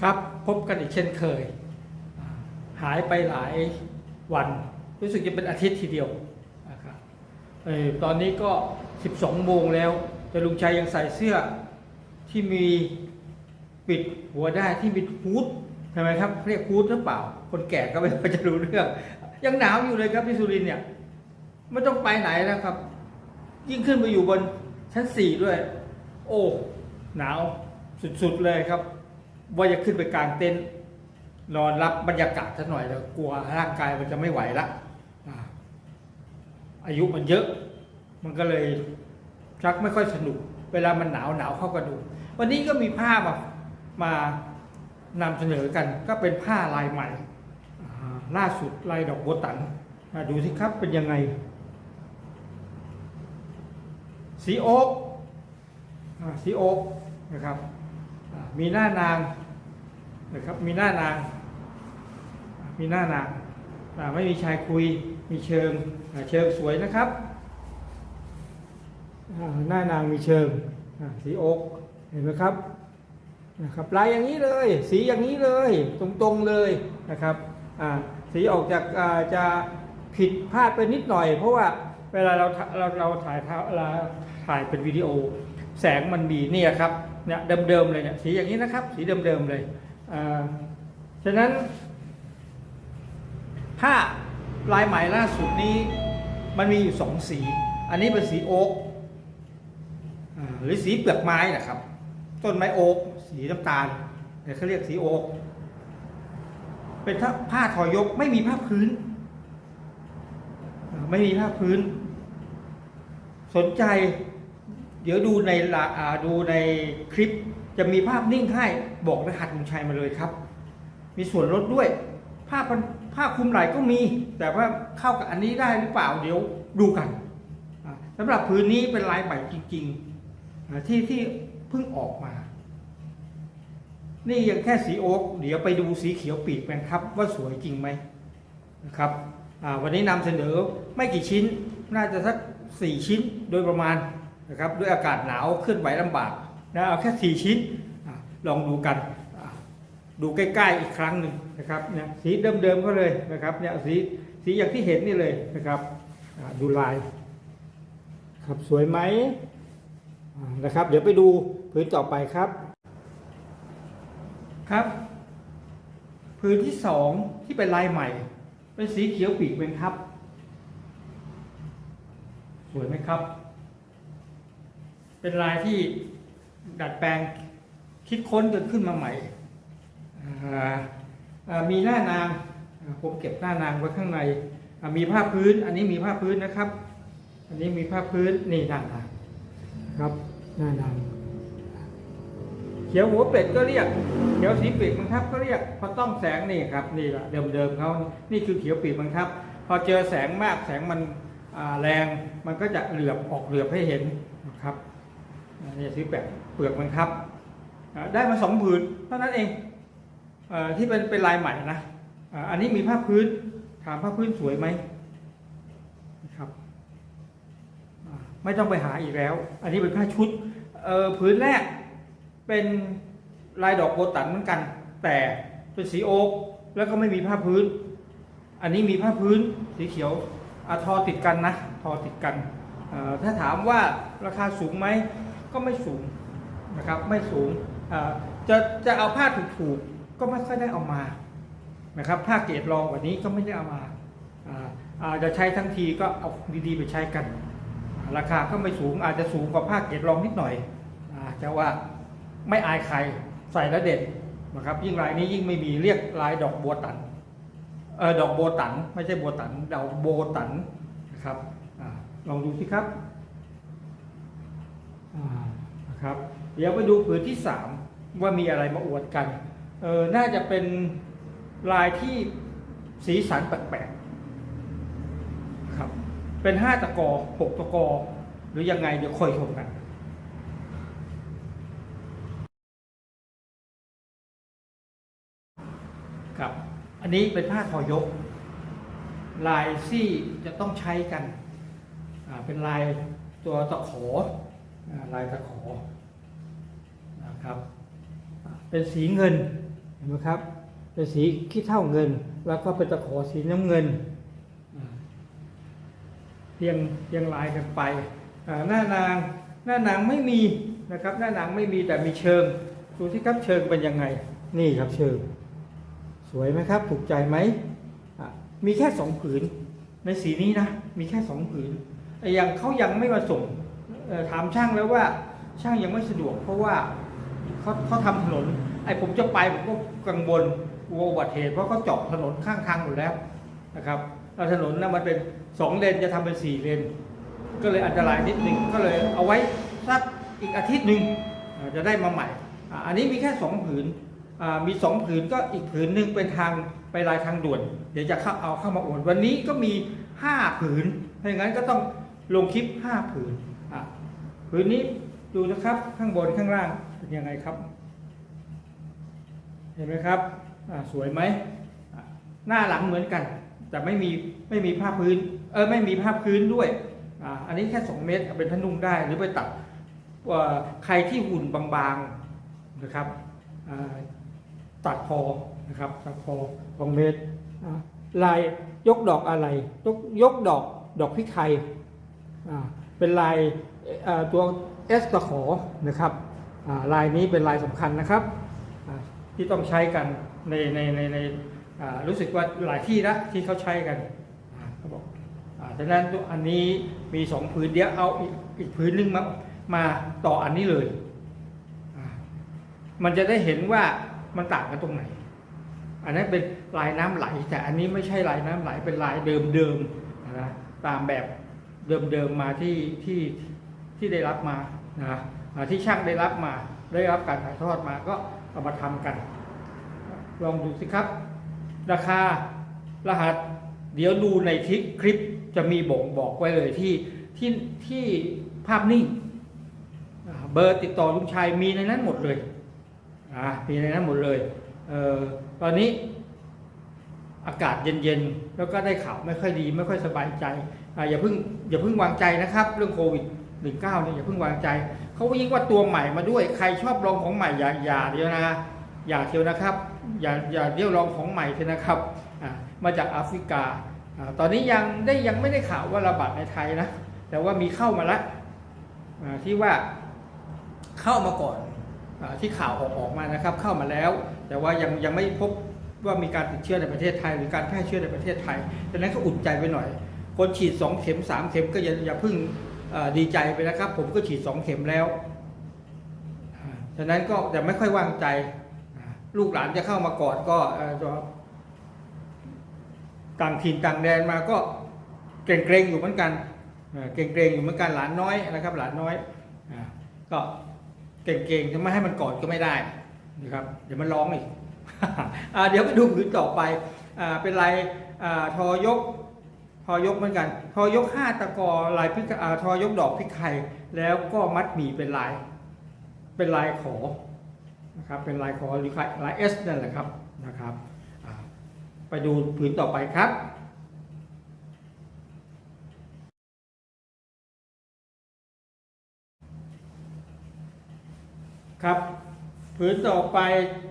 ครับพบกันอีกเช่นเคย หายไปหลายวันรู้สึกจะเป็นอาทิตย์ทีเดียวนะครับเออตอนนี้ก็ 12 โมงแล้วแต่ลุงชัยยังใส่เสื้อที่มีปิดหัวได้ที่มีฮูดใช่ไหมครับเรียกฮูดหรือเปล่า คนแก่ก็ไม่ค่อยจะรู้เรื่อง ยังหนาวอยู่เลยครับพี่สุรินเนี่ยไม่ต้องไปไหนแล้วครับ ยิ่งขึ้นไปอยู่บนชั้นสี่ด้วย โอ้หนาวสุดๆเลยครับ ว่าจะขึ้นไปกลางเต็นท์นอนรับบรรยากาศสักหน่อยแล้วกลัวร่างกายมันจะไม่ไหวละอายุมันเยอะ มันก็เลยชักไม่ค่อยสนุก เวลามันหนาวหนาวเข้ากระดูกวันนี้ก็มีผ้ามามา นำเสนอกันก็เป็นผ้าลายใหม่ล่าสุดลายดอกโบตันดูสิครับเป็นยังไง สีโอ๊กสีโอ๊กนะครับ มีหน้านางนะครับมีหน้านาง มีหน้านางไม่มีชายคุยมีเชิงเชิงสวยนะครับหน้านางมีเชิงสีอกเห็นไหมครับนะครับลายอย่างนี้เลย สีอย่างนี้เลยตรงๆเลยนะครับสีออกจากจะผิดพลาดไปนิดหน่อย เพราะว่าเวลาเราเราเราถ่ายเวลาถ่ายเป็นวิดีโอ แสงมันมีเนี่ยครับ เนี่ยเดิมๆเลยเนี่ยสีอย่างนี้นะครับ สีเดิมๆเลยฉะนั้น ผ้าลายไหม่ล่าสุดนี้มันมีอยู่สองสี อันนี้เป็นสีโอ๊กหรือสีเปลือกไม้นะครับ ต้นไม้โอ๊กสีน้ำตาลเนี่ยเขาเรียกสีโอ๊กเป็นผ้าทอยกไม่มีผ้าพื้น ไม่มีผ้าพื้น สนใจ เดี๋ยวดูในดูในคลิปจะมีภาพนิ่งให้บอกรหัสลุงชัยมาเลยครับ มีส่วนลดด้วยผ้าพันผ้าคลุมไหล่ก็มี แต่ว่าเข้ากับอันนี้ได้หรือเปล่าเดี๋ยวดูกันสำหรับพื้นนี้เป็นลายใหม่จริงๆที่ที่เพิ่งออกมา นี่ยังแค่สีโอ๊กเดี๋ยวไปดูสีเขียวปีกกันครับ ว่าสวยจริงไหมนะครับวันนี้นำเสนอไม่กี่ชิ้น น่าจะสักสี่ชิ้นโดยประมาณ นะครับด้วยอากาศหนาวเคลื่อนไหวลำบากนะเอาแค่สี่ชิ้นอลองดูกันดูใกล้ๆอีกครั้งหนึ่งนะครับเนี่ยสีเดิมๆก็เลยนะครับเนี่ยสีสีอย่างที่เห็นนี่เลยนะครับดูลายครับสวยไหมนะครับ เดี๋ยวไปดูพื้นต่อไปครับครับ พื้นที่สองที่เป็นลายใหม่ เป็นสีเขียวปีกเป็นทับ สวยไหมครับ เป็นลายที่ดัดแปลงคิดค้นจนขึ้นมาใหม่ มีหน้านางผมเก็บหน้านางไว้ข้างใน มีผ้าพื้น อันนี้มีผ้าพื้นนะครับ อันนี้มีผ้าพื้นนี่หน้านางครับหน้านางเขียวหัวเป็ดก็เรียก เขียวสีปีกบังคับก็เรียกพอต้องแสงนี่ครับนี่แหละเดิมๆเขานี่คือเขียวปีกบังคับ พอเจอแสงมากแสงมันแรงมันก็จะเหลือบออกเหลือบให้เห็น นะครับอ่านี่สีแปดเปลือกบังคับได้มาสองผืนเท่านั้นเองอที่เป็นเป็นลายใหม่นะอันนี้มีผ้าพื้นถามผ้าพื้นสวยไหมนะครับไม่ต้องไปหาอีกแล้ว อันนี้เป็นผ้าชุดเผืนแรกเป็นลายดอกโบตันเหมือนกัน แต่เป็นสีโอ๊กแล้วก็ไม่มีผ้าพื้น อันนี้มีผ้าพื้นสีเขียวอะทอติดกันนะทอติดกันถ้าถามว่าราคาสูงไหม ก็ไม่สูงนะครับไม่สูงจะจะเอาผ้าถูกๆก็ไม่ค่อยได้เอามานะครับผ้าเกรดรองกว่านี้ก็ไม่ได้เอามาอาจจะใช้ทั้งทีก็เอาดีๆไปใช้กัน ราคาก็ไม่สูงอาจจะสูงกว่าผ้าเกรดรองนิดหน่อยอาจจะว่าไม่อายใครใส่แล้วเด็ดนะครับยิ่งลายนี้ยิ่งไม่มีเรียกลายดอกบัวตันเออดอกโบตัน ไม่ใช่บัวตันดอกโบตันนะครับอลองดูสิครับ นะครับ เดี๋ยวไปดูผืนที่สามว่ามีอะไรมาอวดกันเออน่าจะเป็นลายที่สีสันแปลกๆครับ เป็นห้าตะกอหกตะกอ หรือยังไงเดี๋ยวคอยชมกันครับ อันนี้เป็นผ้าทอยก ลายที่จะต้องใช้กัน เป็นลายตัวตะขอ ลายตะขอนะครับเป็นสีเงินเห็นไหมครับ เป็นสีขี้เท่าเงิน แล้วก็เป็นตะขอสีน้ำเงินเรียงเรียงลายกันไปหน้านางหน้านางไม่มีนะครับ หน้านางไม่มีแต่มีเชิงดูที่ครับเชิงเป็นยังไง นี่ครับเชิง สวยไหมครับ ถูกใจไหมมีแค่สองผืนในสีนี้นะ มีแค่สองผืนอ้ยังเขายังไม่มาส่ง ถามช่างแล้วว่าช่างยังไม่สะดวก เพราะว่าเขาเขาทำถนน ไอ้ผมจะไปผมก็กังวลกลัวอุบัติเหตุเพราะเขาเจาะถนนข้างทางหมดแล้วนะครับแล้วถนนนะมันเป็นสองเลนจะทำเป็นสี่เลน ก็เลยอันตรายนิดหนึ่งก็เลยเอาไว้สักอีกอาทิตย์หนึ่งจะได้มาใหม่ อันนี้มีแค่สองผืนมีสองผืนก็อีกผืนหนึ่งเป็นทางไปลายทางด่วน เดี๋ยวจะเข้าเอาเข้ามาโอนวันนี้ก็มีห้าผืนถ้าอย่างนั้นก็ต้องลงคลิปห้าผืน ผืนนี้ดูนะครับข้างบนข้างล่างเป็นยังไงครับ เห็นไหมครับอ่าสวยไหมหน้าหลังเหมือนกัน แต่ไม่มีไม่มีผ้าพื้น เออไม่มีผ้าพื้นด้วยอ่าอันนี้แค่2เมตรเป็นผ้านุ่งได้หรือไปตัดว่าใครที่หุ่นบางๆนะครับอ่าตัดพอนะครับตัดพอสองเมตรลายยกดอกอะไรยกยกดอกดอกพริกไทยอ่า เป็นลายตัวเอสตะขอนะครับลายนี้เป็นลายสำคัญนะครับที่ต้องใช้กันในในในในรู้สึกว่าหลายที่ละที่เขาใช้กันเขาบอกดังนั้นตัวอันนี้มีสองผืนเดี๋ยวเอาอีกอีกผืนหนึงมามาต่ออันนี้เลย มันจะได้เห็นว่ามันต่างกันตรงไหน อันนั้นเป็นลายน้ำไหล แต่อันนี้ไม่ใช่ลายน้ำไหลเป็นลายเดิมๆนะตามแบบ เดิมๆมาที่ที่ที่ได้รับมานะที่ช่างได้รับมา ได้รับการถ่ายทอดมาก็เอามาทำกัน ลองดูสิครับ ราคารหัส เดี๋ยวดูในทิคลิปจะมีบ่งบอกไว้เลยที่ที่ที่ภาพนิ่งเบอร์ติดต่อลุงชัยมีในนั้นหมดเลยอ่ามีในนั้นหมดเลยเออตอนนี้อากาศเย็นๆ แล้วก็ได้ข่าวไม่ค่อยดี ไม่ค่อยสบายใจ อย่าเพิ่งอย่าเพิ่งวางใจนะครับ เรื่องโควิด19เนี่ยอย่าเพิ่งวางใจ เขาก็ยิ่งว่าตัวใหม่มาด้วย ใครชอบลองของใหม่อย่าอย่าเดียวนะอย่าเที่ยวนะครับ อย่าอย่าเดี่ยวลองของใหม่เถอะนะครับอ่ามาจากแอฟริกาอ่าตอนนี้ยังได้ยังไม่ได้ข่าวว่าระบาดในไทยนะ แต่ว่ามีเข้ามาล้วอ่าที่ว่าเข้ามาก่อนอาที่ข่าวออกออกมานะครับ เข้ามาแล้ว แต่ว่ายังยังไม่พบว่ามีการติดเชื้อในประเทศไทย หรือการแพร่เชื้อในประเทศไทยดังนั้นก็อุ่นใจไปหน่อย คนฉีด2เข็ม3เข็มก็อย่าอย่าเพิ่งดีใจไปนะครับ ผมก็ฉีด2เข็มแล้วฉะนั้นก็จะไม่ค่อยวางใจ ลูกหลานจะเข้ามากอนก็ต่างถิ่นต่างแดนมาก็เกรงเกรงๆอยู่เหมือนกันเกรงเกรงๆอยู่เหมือนกันหลานน้อยนะครับ หลานน้อยก็เกรงเกรงๆจะไม่ให้มันกอดก็ไม่ได้นะครับ เดี๋ยวมันร้องอีกเดี๋ยวไปดูผืนต่อไปเป็นลายทอยก ทอยกเหมือนกัน ทอยกห้าตะกอลายพริกทอยกดอกพริกไทยแล้วก็มัดหมี่เป็นลาย เป็นลายขอนะครับเป็นลายขอหรือลายเอสนั่นแหละครับนะครับไปดูผืนต่อไปครับครับผืนต่อไป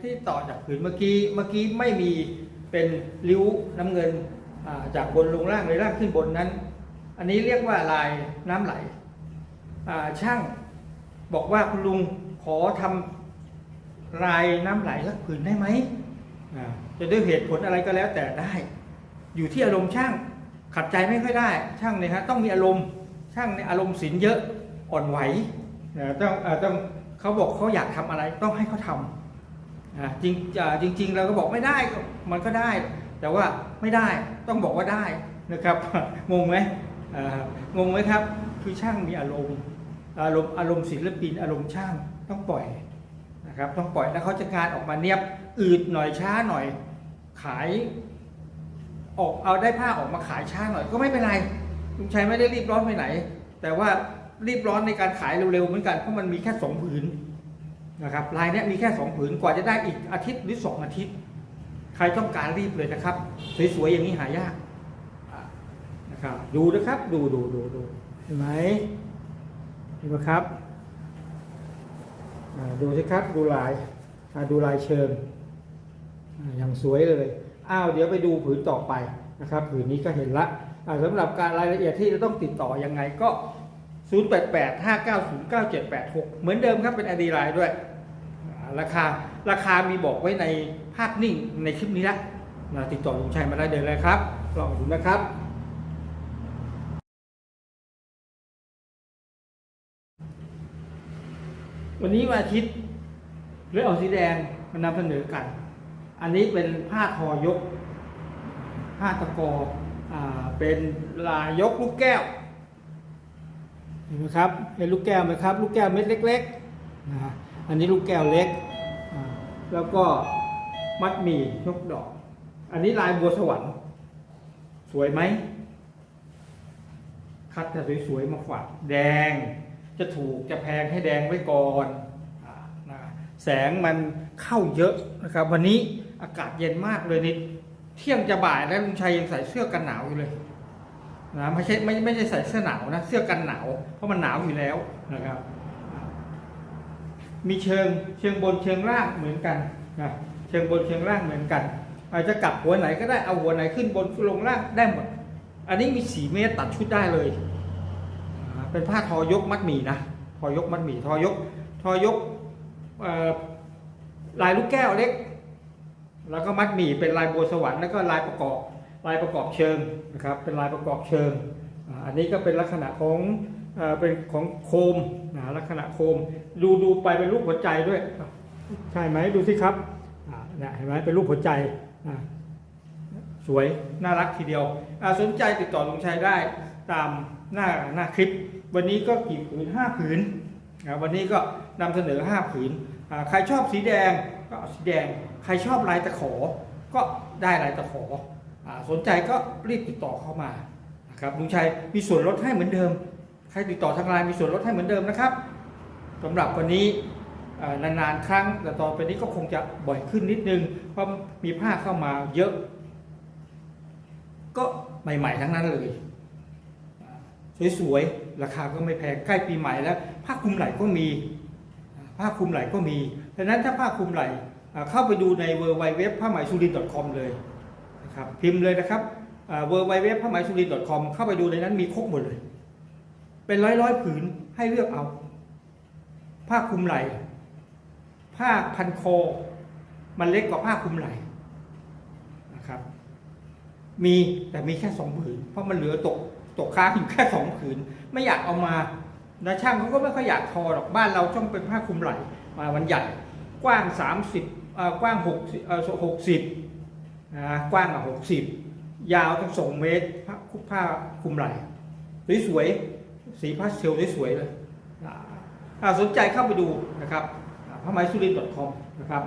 ที่ต่อจากผืนเมื่อกี้เมื่อกี้ไม่มีเป็นริ้วน้ำเงิน จากบนลงล่างเลยล่างขึ้นบนนั้น อันนี้เรียกว่าลายน้ำไหลช่างบอกว่าคุณลุงขอทำลายน้ำไหลสักผืนได้ไหมจะด้วยเหตุผลอะไรก็แล้วแต่ได้ อยู่ที่อารมณ์ช่างขัดใจไม่ค่อยได้ ช่างเนี่ยฮะต้องมีอารมณ์ช่างเนี่ยอารมณ์สินเยอะอ่อนไหวนะต้องอต้องเขาบอกเขาอยากทำอะไรต้องให้เขาทำจริงจริง ๆ เราก็บอกไม่ได้มันก็ได้ แต่ว่าไม่ได้ต้องบอกว่าได้นะครับงงไหมงงไหมครับ คือช่างมีอารมณ์อารมณ์อารมณ์ศิลปินอารมณ์ช่างต้องปล่อยนะครับต้องปล่อยแล้วเขาจะงานออกมาเนียบอืดหน่อยช้าหน่อยขายออกเอาได้ผ้าออกมาขายช้าหน่อยก็ไม่เป็นไรลุงชัยไม่ได้รีบร้อนไปไหน แต่ว่ารีบร้อนในการขายเร็วๆเหมือนกันเพราะมันมีแค่สองผืนนะครับลายนี้มีแค่สองผืนกว่าจะได้อีกอาทิตย์หรือสองอาทิตย์ ใครต้องการรีบเลยนะครับ สวยๆอย่างนี้หายากนะครับดูนะครับ ดูดูดูดูเห็นไหมเห็นไหมครับดูสิครับดูลายดูลายเชิงอย่างสวยเลยอ้าวเดี๋ยวไปดูผืนต่อไปนะครับ ผืนนี้ก็เห็นละสำหรับการรายละเอียดที่จะต้องติดต่อยังไงก็ 088 590 9786 เหมือนเดิมครับเป็นอดีไลน์ด้วย ราคาราคามีบอกไว้ใน ภาพนิ่งในคลิปนี้ละนะติดต่อลุงชัยมาได้เลยเลยครับลองดูนะครับวันนี้วันอาทิตย์เลยเอาสีแดงมานำเสนอกัน อันนี้เป็นผ้าทอยก ผ้าตะกออ่าเป็นลายยกลูกแก้วเห็นไหมครับเห็นลูกแก้วไหมครับ ลูกแก้วเม็ดเล็กๆนะอันนี้ลูกแก้วเล็ก แล้วก็ มัดมี่ยกดอก อันนี้ลายบัวสวรรค์ สวยไหม คัดแต่สวยๆมาฝากแดง จะถูกจะแพงให้แดงไว้ก่อนนะแสงมันเข้าเยอะนะครับ วันนี้อากาศเย็นมากเลยนิด เที่ยงจะบ่ายแล้วลุงชัยยังใส่เสื้อกันหนาวอยู่เลยนะไม่ใช่ไม่ไม่ใช่ใส่เสื้อหนาวนะ เสื้อกันหนาว เพราะมันหนาวอยู่แล้วนะครับ มีเชิงเชิงบนเชิงล่างเหมือนกันนะ เชิงบนเชิงล่างเหมือนกัน อาจจะกลับหัวไหนก็ได้เอาหัวไหนขึ้นบนลงล่างได้หมด อันนี้มีสีเมตรตัดชุดได้เลยเป็นผ้าทอยกมัดหมี่นะทอยกมัดหมี่ทอยกทอยกลายลูกแก้วเล็ก แล้วก็มัดหมี่เป็นลายบัวสวรรค์แล้วก็ลายประกอบลายประกอบเชิงนะครับเป็นลายประกอบเชิง อันนี้ก็เป็นลักษณะของเป็นของโคมนะลักษณะโคม ดูดูไปเป็นรูปหัวใจด้วย ใช่ไหมดูสิครับ เห็นไหมเป็นรูปหัวใจสวยน่ารักทีเดียวสนใจติดต่อลุงชัยได้ตามหน้าหน้าคลิป วันนี้ก็กี่ผืนห้าผืนอ่าวันนี้ก็นำเสนอห้าผืนใครชอบสีแดงก็เอาสีแดง ใครชอบลายตะขอ ก็ได้ลายตะขออสนใจก็รีบติดต่อเข้ามานะครับลุงชัยมีส่วนลดให้เหมือนเดิม ใครติดต่อทางไลน์มีส่วนลดให้เหมือนเดิมนะครับสำหรับวันนี้ นานๆครั้ง แต่ต่อไปนี้ก็คงจะบ่อยขึ้นนิดนึง เพราะมีผ้าเข้ามาเยอะ ก็ใหม่ ๆ ทั้งนั้นเลย สวยๆ ราคาก็ไม่แพงใกล้ปีใหม่แล้ว ผ้าคลุมไหล่ก็มี ผ้าคลุมไหล่ก็มีดังนั้นถ้าผ้าคลุมไหล่เข้าไปดูใน w w w ผ้าไหมสุริน .com เลยนะครับพิมพ์เลยนะครับ w w w ผ้าไหมสุริน .com เข้าไปดูในนั้นมีครบหมดเลย เป็นร้อยๆผืนให้เลือกเอา ผ้าคลุมไหล่ ผ้าพันคอ มันเล็กกว่าผ้าคลุมไหล่นะครับ มีแต่มีแค่สองผืน เพราะมันเหลือตกตกค้างอยู่แค่สองผืน ไม่อยากเอามานะช่างเขาก็ไม่ค่อยอยากทอหรอกบ้านเราต้องเป็นผ้าคลุมไหล่มามันใหญ่กว้าง 30เอ่อกว้าง6เอ่อ60นะกว้างอะ60 ยาวต้งสองเมตรผ้าผ้าคลุมไหล่สวยๆสีพาสเทลสวยๆเลยถ้าสนใจเข้าไปดูนะครับ ผ้าไมสุรินทร์ .com นะครับ